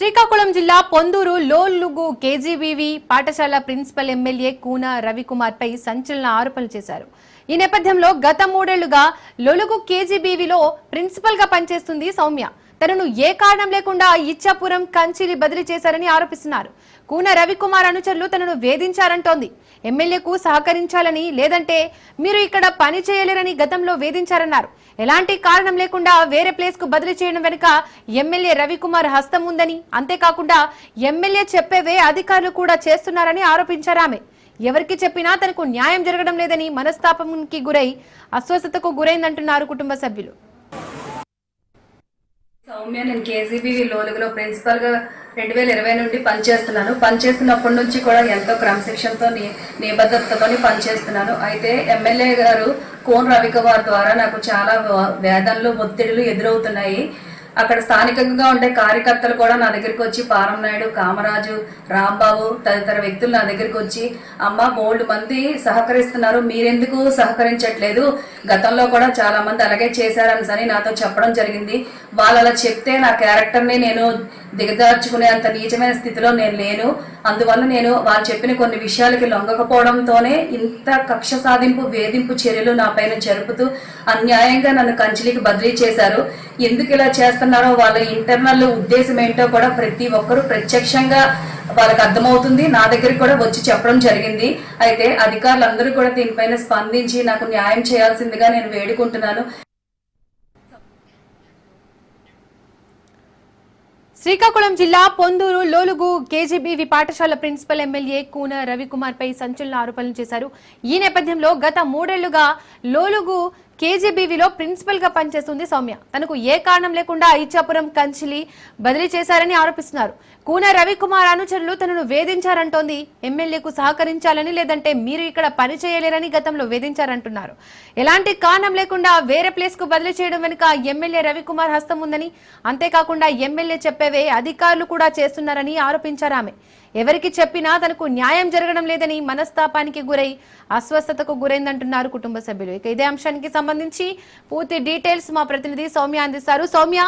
శ్రీకాకుళం జిల్లా పొందూరు లోలుగు కేజీబీవి పాఠశాల principal MLA Koona Ravikumar పై సంచలన ఆరోపణలు చేశారు. ఈ నేపథ్యంలో గత మూడేళ్ళుగా లొలుగు కేజీబీవీలో ప్రిన్సిపల్గా పనిచేస్తుంది సౌమ్య. తనను ఏ కారణం లేకుండా ఇచ్చాపురం కంచిలి బదిలీ చేశారని ఆరోపిస్తున్నారు. కూన రవికుమార్ అనుచరులు తనను వేధించారంటోంది. ఎమ్మెల్యేకు సహకరించాలని లేదంటే మీరు ఇక్కడ పని చేయలేరని గతంలో వేధించారన్నారు. ఎలాంటి కారణం లేకుండా వేరే ప్లేస్కు బదిలీ చేయడం వెనుక ఎమ్మెల్యే రవికుమార్ హస్తం ఉందని అంతేకాకుండా ఎమ్మెల్యే చెప్పేవే అధికారులు కూడా చేస్తున్నారని ఆరోపించారు ఆమె. ఎవరికి చెప్పినా తనకు న్యాయం జరగడం లేదని మనస్తాపంకి గురై అస్వస్థతకు గురైందంటున్నారు కుటుంబ సభ్యులు. సౌమ్య నేను కేజీబీ లోలుగులో ప్రిన్సిపల్గా రెండు వేల ఇరవై నుండి పనిచేస్తున్నాను. పనిచేస్తున్నప్పటి నుంచి కూడా ఎంతో క్రమశిక్షణతో ని- నిబద్ధతతో పనిచేస్తున్నాను. అయితే ఎమ్మెల్యే గారు కోన్ రవికుమార్ ద్వారా నాకు చాలా వేదనలు ఒత్తిడులు ఎదురవుతున్నాయి. అక్కడ స్థానికంగా ఉండే కార్యకర్తలు కూడా నా దగ్గరికి వచ్చి పారం నాయుడు కామరాజు రాంబాబు తదితర వ్యక్తులు నా దగ్గరికి వచ్చి అమ్మ బోల్డ్ మంది సహకరిస్తున్నారు మీరెందుకు సహకరించట్లేదు? గతంలో కూడా చాలా మంది అలాగే చేశారని సని నాతో చెప్పడం జరిగింది. వాళ్ళు అలా చెప్తే నా క్యారెక్టర్ని నేను దిగజార్చుకునే అంత నీచమైన స్థితిలో నేను లేను. అందువల్ల నేను వాళ్ళు చెప్పిన కొన్ని విషయాలకి లొంగకపోవడంతోనే ఇంత కక్ష సాధింపు వేధింపు చర్యలు నా పైన జరుపుతూ అన్యాయంగా నన్ను కంచిలికి బదిలీ చేశారు. ఎందుకు ఇలా చేస్తున్నారో వాళ్ళ ఇంటర్నల్ ఉద్దేశం ఏంటో కూడా ప్రతి ఒక్కరూ ప్రత్యక్షంగా వాళ్ళకి అర్థమవుతుంది. నా దగ్గరికి కూడా వచ్చి చెప్పడం జరిగింది. అయితే అధికారులందరూ కూడా దీనిపైన స్పందించి నాకు న్యాయం చేయాల్సిందిగా నేను వేడుకుంటున్నాను. శ్రీకాకుళం జిల్లా పొందూరు లోలుగు కేజీబీవి పాఠశాల ప్రిన్సిపల్ ఎమ్మెల్యే కూన రవికుమార్ పై సంచలన ఆరోపణలు చేశారు. ఈ నేపథ్యంలో గత మూడేళ్ళుగా లోలుగు కేజీబీవీలో ప్రిన్సిపల్గా పనిచేస్తుంది సౌమ్య. తనకు ఏ కారణం లేకుండా ఇచ్చాపురం కంచిలి బదిలీ చేశారని ఆరోపిస్తున్నారు. కూన రవికుమార్ అనుచరులు తనను వేధించారంటోంది. ఎమ్మెల్యేకు సహకరించాలని లేదంటే మీరు ఇక్కడ పని చేయలేరని గతంలో వేధించారంటున్నారు. ఎలాంటి కారణం లేకుండా వేరే ప్లేస్కు బదిలీ చేయడం వెనుక ఎమ్మెల్యే రవికుమార్ హస్తం ఉందని అంతేకాకుండా ఎమ్మెల్యే చెప్పేవే అధికారులు కూడా చేస్తున్నారని ఆరోపించారు ఆమె. ఎవరికి చెప్పినా తనకు న్యాయం జరగడం లేదని మనస్తాపానికి గురై అస్వస్థతకు గురైందంటున్నారు కుటుంబ సభ్యులు. ఇక ఇదే అంశానికి సంబంధించి పూర్తి డీటెయిల్స్ మా ప్రతినిధి సౌమ్య అందిస్తారు. సౌమ్య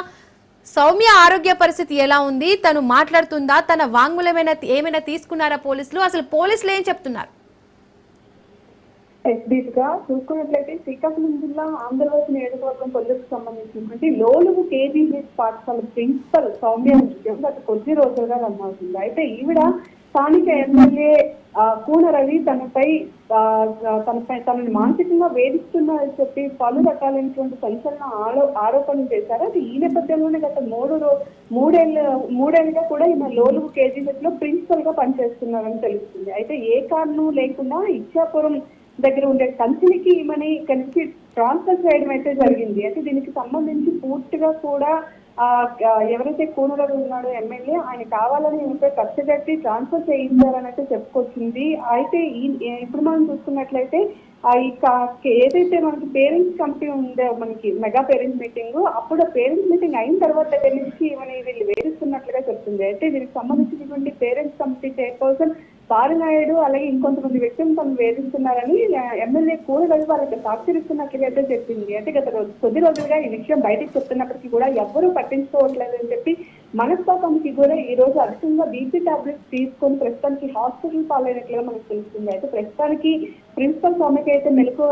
సౌమ్య ఆరోగ్య పరిస్థితి ఎలా ఉంది? తను మాట్లాడుతుందా? తన వాంగ్మూలమైన ఏమైనా తీసుకున్నారా పోలీసులు? అసలు పోలీసులు ఏం చెప్తున్నారు? ఎస్డీస్గా చూసుకున్నట్లయితే శ్రీకాకుళం జిల్లా ఆంధ్రవలస నియోజకవర్గం పొల్లుకు సంబంధించినటువంటి లోలుగు కేజీబీఎస్ పాఠశాల ప్రిన్సిపల్ సౌమ్య విజయం గత కొద్ది రోజులుగా రన్ అయితే ఈవిడ స్థానిక ఎమ్మెల్యే ఆ, కూన రవి తనపై తనపై తనని మానసికంగా వేధిస్తున్నారని చెప్పి పలు రకాలైనటువంటి సంచలన ఆరో ఆరోపణలు చేశారు. అది ఈ నేపథ్యంలోనే గత మూడు రో మూడేళ్ళు మూడేళ్ళుగా కూడా ఈమె లోలుగు కేజీబీఎస్లో ప్రిన్సిపల్గా పనిచేస్తున్నారని తెలుస్తుంది. అయితే ఏ కారణం లేకుండా ఇచ్చాపురం దగ్గర ఉండే కంపెనీకి ఈమెని కలిసి ట్రాన్స్ఫర్ చేయడం అయితే జరిగింది. అయితే దీనికి సంబంధించి పూర్తిగా కూడా ఆ, ఎవరైతే కూనరవి ఉన్నాడో ఎమ్మెల్యే ఆయన కావాలని ఈమెపై ఖర్చు కట్టి ట్రాన్స్ఫర్ చేయించారని అయితే చెప్పుకొచ్చింది. అయితే ఈ ఇప్పుడు మనం చూసుకున్నట్లయితే ఈ ఏదైతే మనకి పేరెంట్స్ కమిటీ ఉందో మనకి మెగా పేరెంట్స్ మీటింగ్ అప్పుడు పేరెంట్స్ మీటింగ్ అయిన తర్వాత దగ్గర నుంచి ఈమె వీళ్ళు వేధిస్తున్నట్లుగా చెప్తుంది. అయితే దీనికి సంబంధించినటువంటి పేరెంట్స్ కమిటీ చైర్పర్సన్ పారినాయుడు అలాగే ఇంకొంతమంది వ్యక్తులు తను వేధిస్తున్నారని ఎమ్మెల్యే కూరగాయలు వాళ్ళకి సాక్షరిస్తున్నట్లుగా అయితే చెప్పింది. అంటే గత రోజు కొద్ది రోజులుగా ఈ విషయం బయటకు చెప్తున్నప్పటికీ కూడా ఎవ్వరూ పట్టించుకోవట్లేదు అని చెప్పి మనస్తాపానికి కూడా ఈ రోజు అధికంగా బీపీ టాబ్లెట్స్ తీసుకొని ప్రస్తుతానికి హాస్పిటల్ పాలైనట్లుగా మనకు తెలుస్తుంది. అయితే ప్రస్తుతానికి ప్రిన్సిపల్ స్వామికి అయితే మెలకు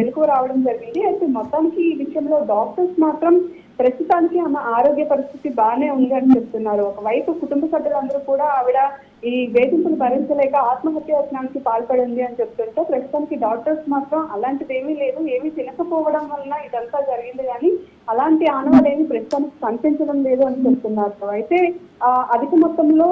మెలకు రావడం జరిగింది. అయితే మొత్తానికి ఈ విషయంలో డాక్టర్స్ మాత్రం ప్రస్తుతానికి ఆమె ఆరోగ్య పరిస్థితి బాగానే ఉంది అని చెప్తున్నారు. ఒకవైపు కుటుంబ సభ్యులందరూ కూడా ఆవిడ ఈ వేధింపులు భరించలేక ఆత్మహత్య యత్నానికి పాల్పడింది అని చెప్తుంటే ప్రస్తుతానికి డాక్టర్స్ మాత్రం అలాంటిది ఏమీ లేదు ఏమీ తినకపోవడం వలన ఇదంతా జరిగింది కానీ అలాంటి ఆనవాలు ఏమి ప్రస్తుతానికి కనిపించడం లేదు అని చెప్తున్నారు. అయితే అధిక మొత్తంలో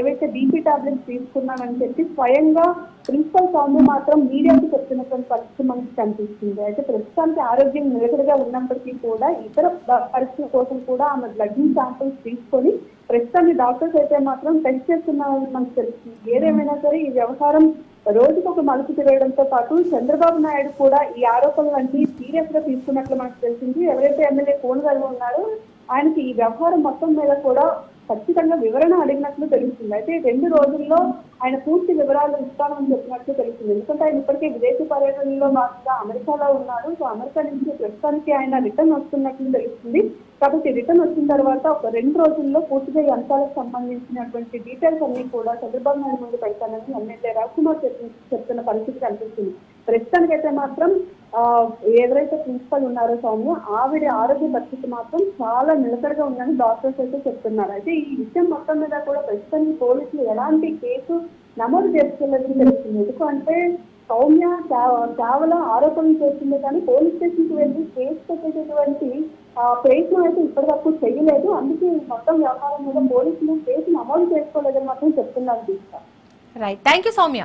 ఏవైతే బీపీ టాబ్లెట్స్ తీసుకున్నానని చెప్పి స్వయంగా ప్రిన్సిపల్ సౌమ్య మాత్రం మీడియాకు చెప్తున్నటువంటి పరిస్థితి మనకి కనిపిస్తుంది. అయితే ప్రస్తుతానికి ఆరోగ్యం నిలకడగా ఉన్నప్పటికీ కూడా ఇతర పరిస్థితుల కోసం కూడా ఆమె బ్లడ్ శాంపిల్స్ తీసుకొని ప్రస్తుతానికి డాక్టర్స్ అయితే మాత్రం టెస్ట్ చేస్తున్నారని మనకు తెలుస్తుంది. ఏదేమైనా సరే ఈ వ్యవహారం రోజుకు ఒక మలుపు తిరగడంతో పాటు చంద్రబాబు నాయుడు కూడా ఈ ఆరోపణలన్నీ సీరియస్గా తీసుకున్నట్లు మనకు తెలిసింది. ఎవరైతే ఎమ్మెల్యే కోనగారు ఉన్నారో ఆయనకి ఈ వ్యవహారం మొత్తం మీద కూడా ఖచ్చితంగా వివరణ అడిగినట్లు తెలుస్తుంది. అయితే రెండు రోజుల్లో ఆయన పూర్తి వివరాలు ఇస్తామని చెప్పినట్లు తెలుస్తుంది. ఎందుకంటే ఆయన ఇప్పటికే విదేశీ పర్యటనలో భాగంగా అమెరికాలో ఉన్నాడు. సో అమెరికా నుంచి ప్రస్తుతానికి ఆయన రిటర్న్ వస్తున్నట్లు తెలుస్తుంది. కాబట్టి రిటర్న్ వచ్చిన తర్వాత ఒక రెండు రోజుల్లో పూర్తిగా ఈ అంశాలకు సంబంధించినటువంటి డీటెయిల్స్ అన్ని కూడా చంద్రబాబు నాయుడు ముందు పెడతానని ఎమ్మెల్యే రవికుమార్ చెప్పి చెప్తున్న పరిస్థితి కనిపిస్తుంది. ప్రస్తుతానికైతే మాత్రం ఎవరైతే ప్రిన్సిపల్ ఉన్నారో సౌమ్య ఆవిడ ఆరోగ్య పరిస్థితి మాత్రం చాలా నిలకడగా ఉందని డాక్టర్స్ అయితే చెప్తున్నారు. అయితే ఈ విషయం మొత్తం మీద కూడా ప్రస్తుతానికి పోలీసులు ఎలాంటి కేసు నమోదు చేసుకోలేదని తెలుస్తుంది. ఎందుకంటే సౌమ్య కేవలం ఆరోపణలు చేస్తుంది కానీ పోలీస్ స్టేషన్కి వెళ్ళి కేసు పెట్టేటటువంటి ప్రయత్నం అయితే ఇప్పటివరకు చేయలేదు. అందుకే మొత్తం వ్యవహారం మీద పోలీసులు కేసు నమోదు చేసుకోలేదని మాత్రం చెప్తున్నారు Deeksha right thank you Soumya.